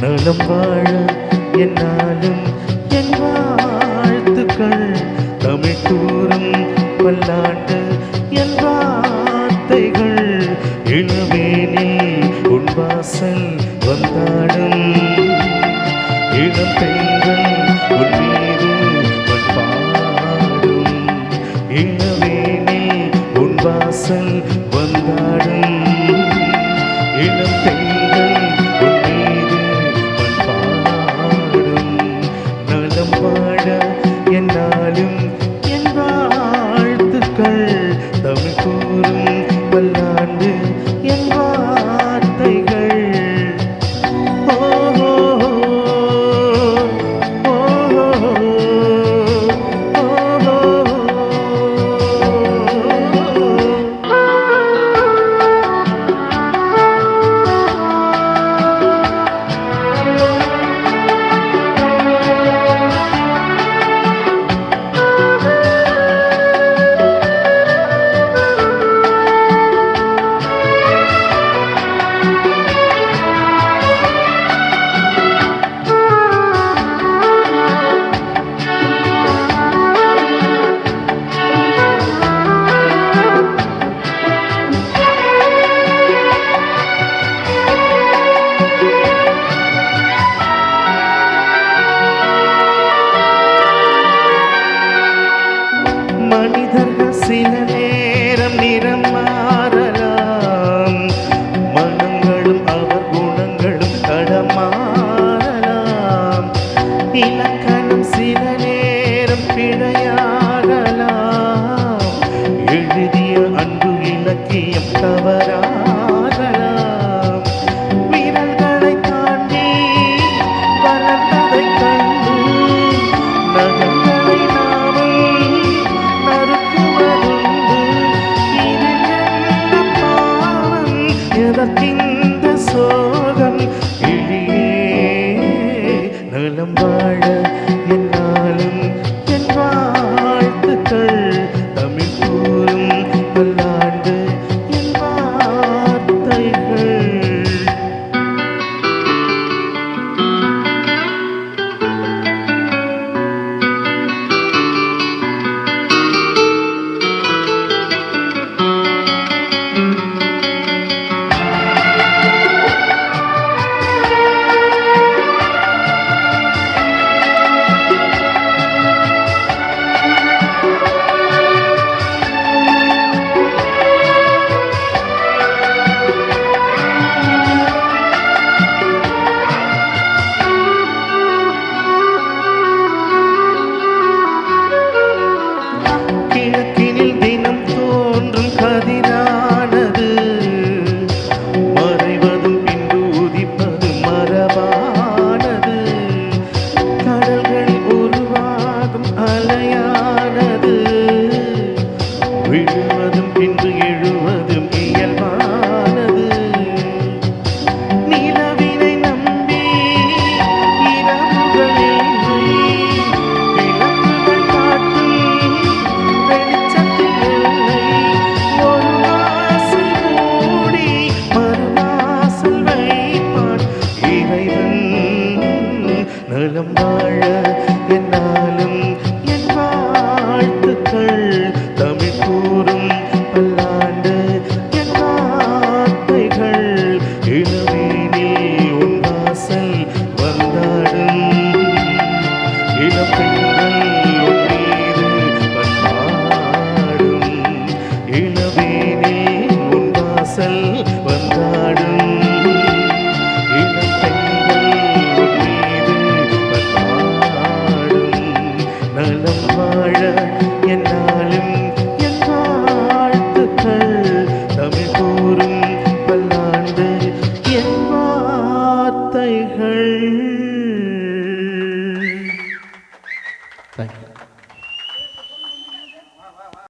நலம் வாழ என்னாலும் என் வாழ்த்துக்கள். தமிழ் கூறும் பல்லாண்டு என் வார்த்தைகள். இளவேனில் உன் வாசல் வந்தாடும். இளம் பெண்கள் உன் மீது பாடும் இளவேனில் உன் வாசல் வந்தாடும். இளம் பெண் சில நேரம் நிறம் மாறலாம். மனங்களும் அவர் குணங்களும் தடமாறலாம் இலக்கணம் சில நேரம் பிழையாகலாம். எழுதிய அன்பு இலக்கியம் தவறாகலாம் உலகம் வாழ என்னாலும் என் வாழ்த்துக்கள். தமிழ் கூறும் பல்லாண்டு என் வார்த்தைகள். இளவேனில் உன் வாசல் வந்தாடும். இளப்பெண்கள் உன் மீது பண்பாடும் இளவேனில் உன் வாசல் வந்தாடும். வார்த்தைகள்.